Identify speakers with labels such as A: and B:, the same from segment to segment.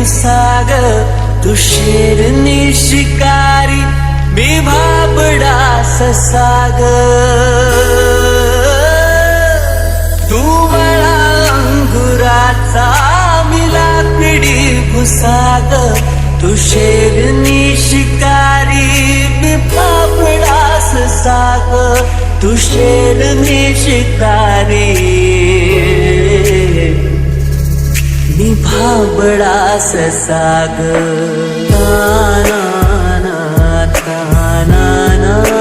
A: भुसाग तू शेरनी शिकारी मी भाबडा ससाग तू मला अंगुराचा मिला पिढी भुसाग तू शेरनी शिकारी मी भाबडा ससाग तू शेरनी शिकारी बड़ा ससाग ना ना ना ना ना।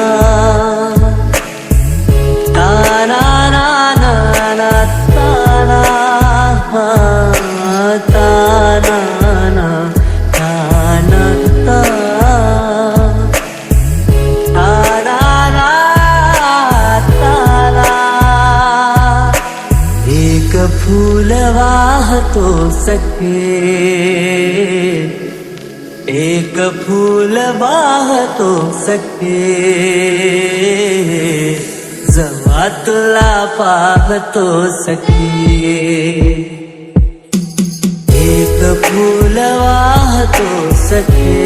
A: तो सके एक फूल वाहतो सके जवा तुला पाहतो सखे। एक फूल वाहतो तो सके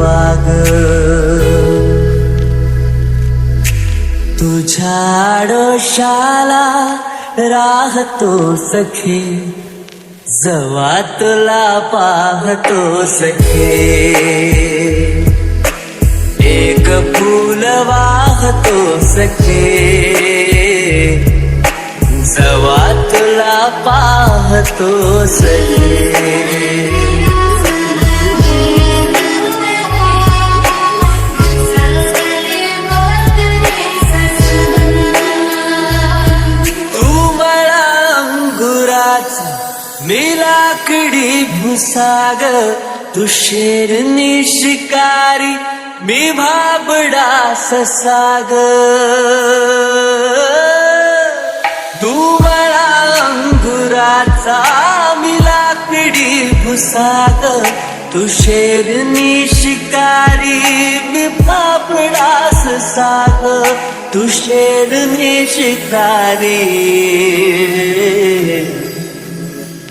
A: वाग. तुझ्या डोशाला राहतो सखे जवा तुला पाहतो सखे. एक फूल वाहतो सखे जवा तुला पाहतो सखे. लाकडी भुसाग तू शेरनी शिकारी मी भाबडा ससाग. तू मला अंगुराचा मी लाकडी भुसाग तू शेरनी शिकारी मी भाबडा ससाग. तू शेरनी शिकारी